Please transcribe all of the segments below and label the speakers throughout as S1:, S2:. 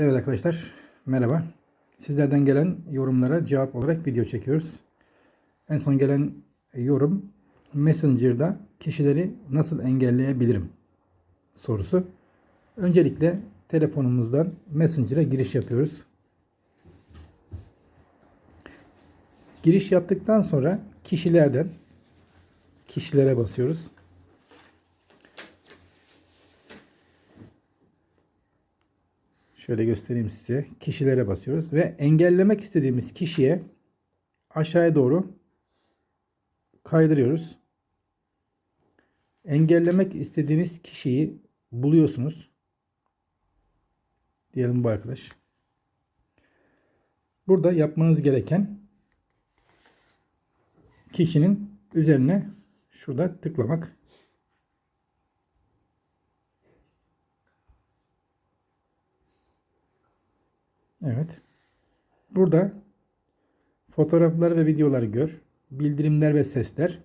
S1: Evet arkadaşlar merhaba. Sizlerden gelen yorumlara cevap olarak video çekiyoruz. En son gelen yorum Messenger'da kişileri nasıl engelleyebilirim sorusu. Öncelikle telefonumuzdan Messenger'a giriş yapıyoruz. Giriş yaptıktan sonra kişilerden kişilere basıyoruz. Şöyle göstereyim size. Kişilere basıyoruz ve engellemek istediğimiz kişiye aşağıya doğru kaydırıyoruz. Engellemek istediğiniz kişiyi buluyorsunuz. Diyelim bu arkadaş. Burada yapmanız gereken kişinin üzerine şurada tıklamak. Evet. Burada fotoğraflar ve videoları gör, bildirimler ve sesler,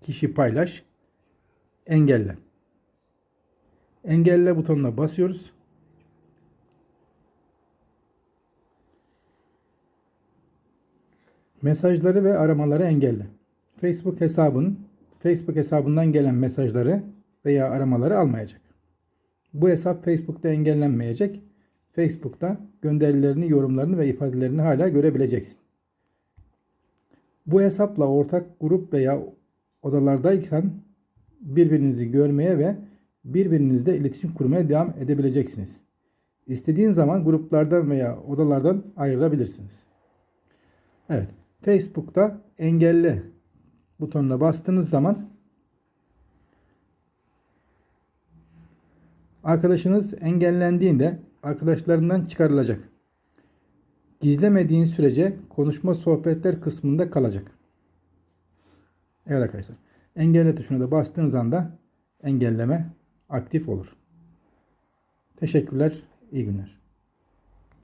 S1: kişi paylaş, engelle. Engelle butonuna basıyoruz. Mesajları ve aramaları engelle. Facebook hesabın Facebook hesabından gelen mesajları veya aramaları almayacak. Bu hesap Facebook'ta engellenmeyecek. Facebook'ta gönderilerini, yorumlarını ve ifadelerini hala görebileceksin. Bu hesapla ortak grup veya odalardayken birbirinizi görmeye ve birbirinizle iletişim kurmaya devam edebileceksiniz. İstediğin zaman gruplardan veya odalardan ayrılabilirsiniz. Evet, Facebook'ta engelle butonuna bastığınız zaman arkadaşınız engellendiğinde arkadaşlarından çıkarılacak. Gizlemediğin sürece konuşma sohbetler kısmında kalacak. Evet arkadaşlar. Engelle tuşuna da bastığınız anda engelleme aktif olur. Teşekkürler. İyi günler.